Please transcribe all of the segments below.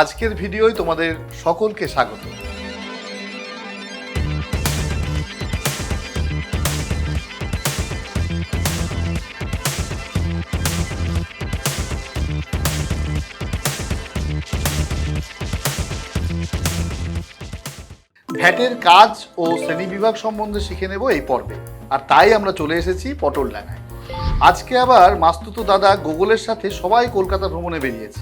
আজকের ভিডিওয় তোমাদের সকলকে স্বাগত। ভ্যাটের কাজ ও শ্রেণীবিভাগ সম্বন্ধে শিখে নেব এই পর্বে। আর তাই আমরা চলে এসেছি পটল ডাঙায়। আজকে আবার মাস্তুতো দাদা গুগলের সাথে সবাই কলকাতা ভ্রমণে বেরিয়েছে।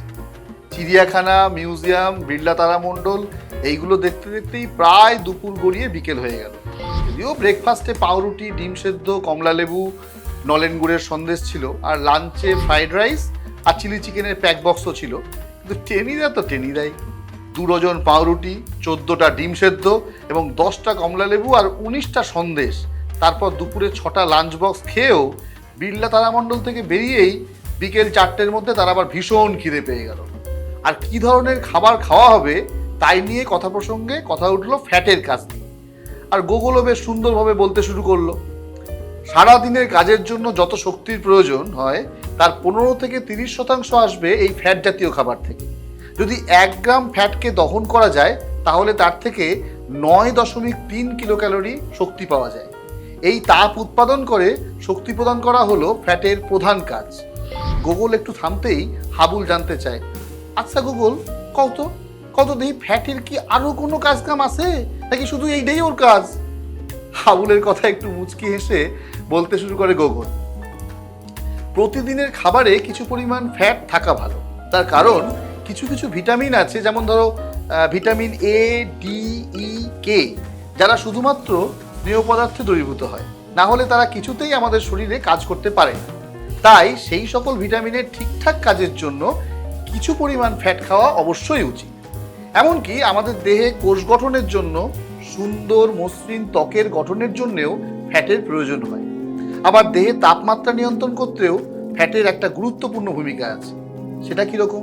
চিড়িয়াখানা, মিউজিয়াম, বিড়লা তারামণ্ডল, এইগুলো দেখতে দেখতেই প্রায় দুপুর গড়িয়ে বিকেল হয়ে গেল। যদিও ব্রেকফাস্টে পাউরুটি, ডিম সেদ্ধ, কমলা লেবু, নলেন গুড়ের সন্দেশ ছিল, আর লাঞ্চে ফ্রাইড রাইস আর চিলি চিকেনের প্যাক বক্সও ছিল। কিন্তু টেনিদা তো টেনিদাই। দু ডজন পাউরুটি, চোদ্দোটা ডিম সেদ্ধ এবং দশটা কমলা লেবু আর উনিশটা সন্দেশ। তারপর দুপুরে ছটা লাঞ্চ বক্স খেয়েও বিড়লা তারামণ্ডল থেকে বেরিয়েই বিকেল চারটের মধ্যে তারা আবার ভীষণ খিদে পেয়ে গেল। আর কি ধরনের খাবার খাওয়া হবে তাই নিয়ে কথা প্রসঙ্গে কথা উঠল ফ্যাটের কাজ নিয়ে। আর গোগলও বেশ সুন্দরভাবে বলতে শুরু করল। সারা দিনের কাজের জন্য যত শক্তির প্রয়োজন হয়, তার পনেরো থেকে তিরিশ শতাংশ আসবে এই ফ্যাট জাতীয় খাবার থেকে। যদি এক গ্রাম ফ্যাটকে দহন করা যায়, তাহলে তার থেকে নয় দশমিক তিন কিলো ক্যালোরি শক্তি পাওয়া যায়। এই তাপ উৎপাদন করে শক্তি প্রদান করা হলো ফ্যাটের প্রধান কাজ। গুগল একটু থামতেই হাবুল জানতে চায় আচ্ছা গুগল, কত? কত দেখি ফ্যাটের কি আরও কোনো কাজ কাম আছে? নাকি শুধু এইটাই ওর কাজ? হাবুলের কথা একটু মুচকি হেসে বলতে শুরু করে গোগল, প্রতিদিনের খাবারে কিছু পরিমাণ ফ্যাট থাকা ভালো। তার কারণ, কিছু কিছু ভিটামিন আছে, যেমন ধরো ভিটামিন এ ডি ই কে যারা শুধুমাত্র স্নেহ পদার্থে দ্রবীভূত হয়। না হলে তারা কিছুতেই আমাদের শরীরে কাজ করতে পারে তাই সেই সকল ভিটামিনের ঠিকঠাক কাজের জন্য কিছু পরিমাণ ফ্যাট খাওয়া অবশ্যই উচিত। এমনকি আমাদের দেহে কোষ গঠনের জন্য সুন্দর মসৃণ ত্বকের গঠনের জন্যেও ফ্যাটের প্রয়োজন হয়। আবার দেহে তাপমাত্রা নিয়ন্ত্রণ করতেও ফ্যাটের একটা গুরুত্বপূর্ণ ভূমিকা আছে। সেটা কীরকম?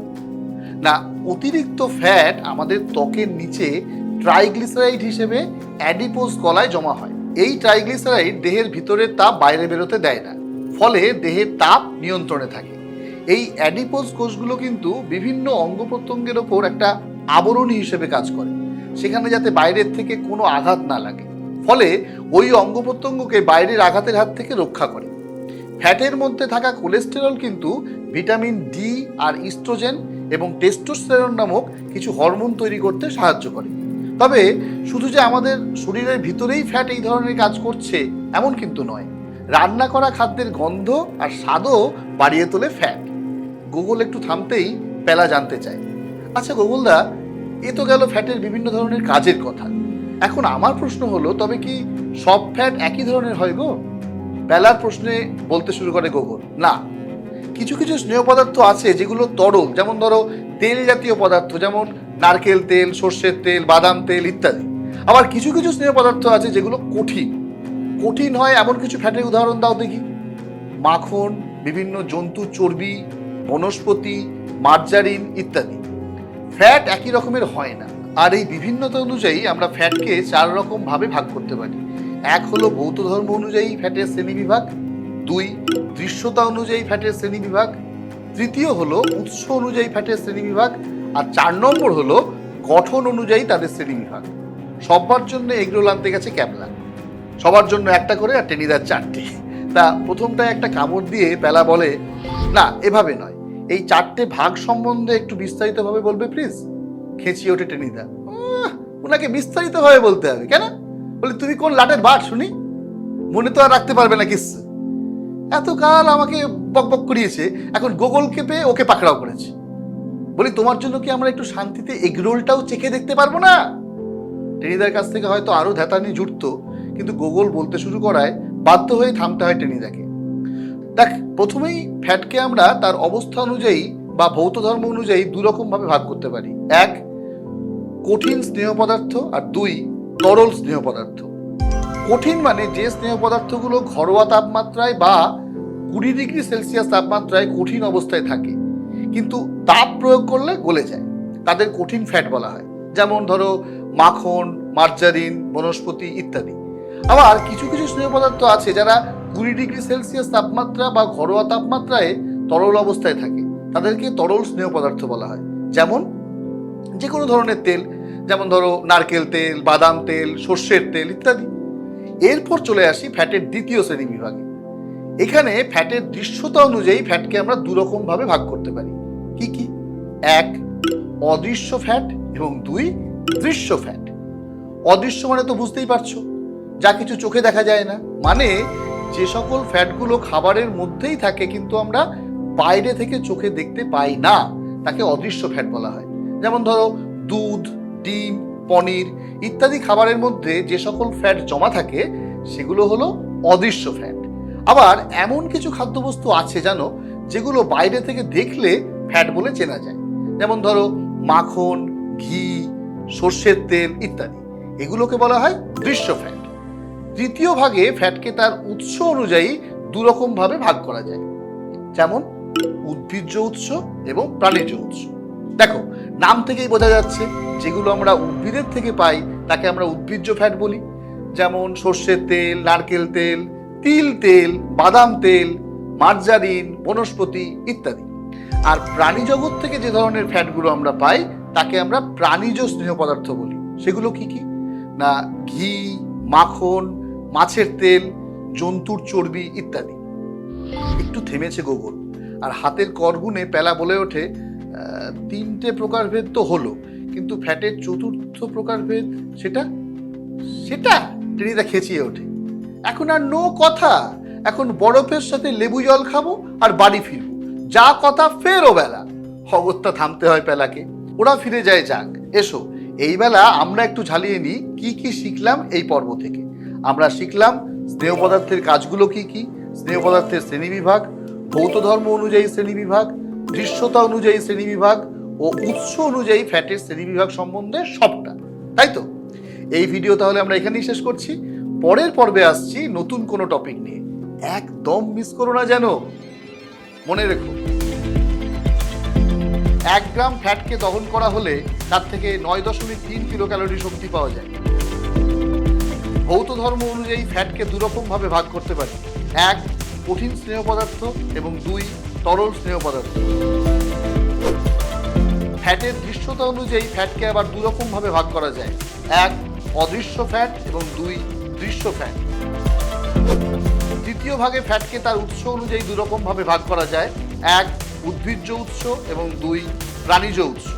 না, অতিরিক্ত ফ্যাট আমাদের ত্বকের নিচে ট্রাইগ্লিসারাইড হিসেবে অ্যাডিপোজ কলায় জমা হয়। এই ট্রাইগ্লিসারাইড দেহের ভিতরের তাপ বাইরে বেরোতে দেয় না, ফলে দেহের তাপ নিয়ন্ত্রণে থাকে। এই অ্যাডিপোজ কোষগুলো কিন্তু বিভিন্ন অঙ্গ প্রত্যঙ্গের ওপর একটা আবরণী হিসেবে কাজ করে, সেখানে যাতে বাইরের থেকে কোনো আঘাত না লাগে। ফলে ওই অঙ্গ প্রত্যঙ্গকে বাইরের আঘাতের হাত থেকে রক্ষা করে। ফ্যাটের মধ্যে থাকা কোলেস্টেরল কিন্তু ভিটামিন ডি আর ইস্ট্রোজেন এবং টেস্টোস্টেরন নামক কিছু হরমোন তৈরি করতে সাহায্য করে। তবে শুধু যে আমাদের শরীরের ভিতরেই ফ্যাট এই ধরনের কাজ করছে, এমন কিন্তু নয়। রান্না করা খাদ্যের গন্ধ আর স্বাদও বাড়িয়ে তোলে ফ্যাট গুগল একটু থামতেই পেলা জানতে চায়। আচ্ছা গুগলদা, এ তো গেল ফ্যাটের বিভিন্ন ধরনের কাজের কথা। এখন আমার প্রশ্ন হলো, তবে কি সব ফ্যাট একই ধরনের হয় গো? বেলার প্রশ্নে বলতে শুরু করে গোগল। না। কিছু কিছু স্নেহ পদার্থ আছে যেগুলো তরল, যেমন ধরো তেল জাতীয় পদার্থ, যেমন নারকেল তেল, সর্ষের তেল, বাদাম তেল ইত্যাদি। আবার কিছু কিছু স্নেহ পদার্থ আছে যেগুলো কঠিন। কঠিন হয় এমন কিছু ফ্যাটের উদাহরণ দাও দেখি। মাখন, বিভিন্ন জন্তু, চর্বি, বনস্পতি, মার্জারিন ইত্যাদি। ফ্যাট একই রকমের হয় না। আর এই বিভিন্নতা অনুযায়ী আমরা ফ্যাটকে চার রকম ভাবে ভাগ করতে পারি। এক হলো বৌদ্ধ ধর্ম অনুযায়ী ফ্যাটের শ্রেণি বিভাগ। দুই, দৃশ্যতা অনুযায়ী ফ্যাটের শ্রেণি বিভাগ। তৃতীয় হলো উৎস অনুযায়ী ফ্যাটের শ্রেণি বিভাগ। আর চার নম্বর হলো, গঠন অনুযায়ী তাদের শ্রেণি বিভাগ। সবার জন্য এগরোল আনতে গেছে ক্যাবলা। সবার জন্য একটা করে আর টেনিদার চারটে। তা প্রথমটায় একটা কামড় দিয়ে পেলা বলে, না, এভাবে নয়। এই চারটে ভাগ সম্বন্ধে একটু বিস্তারিতভাবে বলবে প্লিজ খেঁচিয়ে ওঠে টেনিদা। ওনাকে বিস্তারিতভাবে বলতে হবে, কেন? বলে, তুমি কোন লাটের বাট শুনি? মনে তো আর রাখতে পারবে না কিচ্ছু এতকাল আমাকে বক বক করিয়েছে, এখন গুগলকে পেয়ে ওকে পাকড়াও করেছে। বলি, তোমার জন্য কি আমরা একটু শান্তিতে এগরোলটাও চেখে দেখতে পারব না? টেনিদার কাছ থেকে হয়তো আরও ধ্যাতানি জুটতো, কিন্তু গুগল বলতে শুরু করায় বাধ্য হয়ে থামতে হয় টেনিদাকে দেখ, প্রথমেই ফ্যাটকে আমরা তার অবস্থা অনুযায়ী বা ভৌত ধর্ম অনুযায়ী দু রকম ভাবে ভাগ করতে পারি। এক, কঠিন স্নেহ পদার্থ আর দুই, তরল স্নেহ পদার্থ। কঠিন মানে যে স্নেহ পদার্থগুলো ঘরোয়া তাপমাত্রায় বা কুড়ি ডিগ্রি সেলসিয়াস তাপমাত্রায় কঠিন অবস্থায় থাকে। কিন্তু তাপ প্রয়োগ করলে গলে যায়। তাদের কঠিন ফ্যাট বলা হয়। যেমন ধরো মাখন মার্জারিন বনস্পতি ইত্যাদি। আবার কিছু কিছু স্নেহ পদার্থ আছে যারা কুড়ি ডিগ্রি সেলসিয়াস তাপমাত্রা বা ঘরোয়া তাপমাত্রায় তরল অবস্থায় থাকে। তাদেরকে তরল স্নেহ পদার্থ বলা হয়। যেমন যে কোনো ধরনের তেল, যেমন ধরো নারকেল তেল, বাদাম তেল, সর্ষের তেল ইত্যাদি। এরপর চলে আসি ফ্যাটের দ্বিতীয় শ্রেণি বিভাগে। এখানে ফ্যাটের দৃশ্যতা অনুযায়ী ফ্যাটকে আমরা দুরকম ভাবে ভাগ করতে পারি। কি কি? এক, অদৃশ্য ফ্যাট এবং দুই, দৃশ্য ফ্যাট অদৃশ্য মানে তো বুঝতেই পারছ, যা কিছু চোখে দেখা যায় না। মানে যে সকল ফ্যাটগুলো খাবারের মধ্যেই থাকে কিন্তু আমরা বাইরে থেকে চোখে দেখতে পাই না, তাকে অদৃশ্য ফ্যাট বলা হয়। যেমন ধরো, দুধ, ডিম, পনির ইত্যাদি খাবারের মধ্যে যে সকল ফ্যাট জমা থাকে, সেগুলো হলো অদৃশ্য ফ্যাট আবার এমন কিছু খাদ্যবস্তু আছে জানো, যেগুলো বাইরে থেকে দেখলে ফ্যাট বলে চেনা যায়। যেমন ধরো মাখন, ঘি, সর্ষের তেল ইত্যাদি। এগুলোকে বলা হয় দৃশ্য ফ্যাট। তৃতীয় ভাগে ফ্যাটকে তার উৎস অনুযায়ী দুরকম ভাবে ভাগ করা যায়। যেমন উদ্ভিজ্জ উৎস এবং প্রাণীজ উৎস। দেখো, নাম থেকেই বোঝা যাচ্ছে, যেগুলো আমরা উদ্ভিদের থেকে পাই, তাকে আমরা উদ্ভিজ্জ ফ্যাট বলি। যেমন সর্ষের তেল, নারকেল তেল, তিল তেল, বাদাম তেল, মার্জারিন, বনস্পতি ইত্যাদি। আর প্রাণী জগৎ থেকে যে ধরনের ফ্যাটগুলো আমরা পাই, তাকে আমরা প্রাণীজ স্নেহ পদার্থ বলি। সেগুলো কি কি? না, ঘি, মাখন, মাছের তেল, জন্তুর চর্বি ইত্যাদি। একটু থেমেছে গোবর। আর হাতের করগুনে পেলা বলে ওঠে তিনটে প্রকারভেদ তো হলো। কিন্তু ফ্যাটের চতুর্থ প্রকারভেদ সেটা? সেটা টেনিদা খেঁচিয়ে ওঠে। এখন আর নো কথা। এখন বরফের সাথে লেবু জল খাব আর বাড়ি ফিরবো। যা কথা ফেরো বেলা। অগত্যা থামতে হয় পেলাকে। ওরা ফিরে যায় যাক। এসো, এই বেলা আমরা একটু ঝালিয়ে নিই কি কি শিখলাম এই পর্ব থেকে। আমরা শিখলাম স্নেহ পদার্থের কাজগুলো কি কি? স্নেহ পদার্থের শ্রেণীবিভাগ ভৌত ধর্ম অনুযায়ী শ্রেণীবিভাগ দৃশ্যতা অনুযায়ী শ্রেণীবিভাগ ও উৎস অনুযায়ী ফ্যাটের শ্রেণীবিভাগ সম্বন্ধে সবটা। তাই তো? এই ভিডিও তাহলে আমরা এখানেই শেষ করছি। পরের পর্বে আসছি নতুন কোনো টপিক নিয়ে। একদম মিস করো না যেন। মনে রেখো। এক গ্রাম ফ্যাটকে দহন করা হলে তার থেকে নয় দশমিক তিন কিলো ক্যালোরি শক্তি পাওয়া যায়। ভৌত ধর্ম অনুযায়ী ফ্যাটকে দুরকমভাবে ভাগ করতে পারি। এক, কঠিন স্নেহ পদার্থ এবং দুই, তরল স্নেহ পদার্থ। ফ্যাটের দৃশ্যতা অনুযায়ী ফ্যাটকে আবার দুরকমভাবে ভাগ করা যায়। এক, অদৃশ্য ফ্যাট এবং দুই, দৃশ্য ফ্যাট। তৃতীয় ভাগে ফ্যাটকে তার উৎস অনুযায়ী দুরকমভাবে ভাগ করা যায়। এক, উদ্ভিজ্জ উৎস এবং দুই, প্রাণীজ উৎস।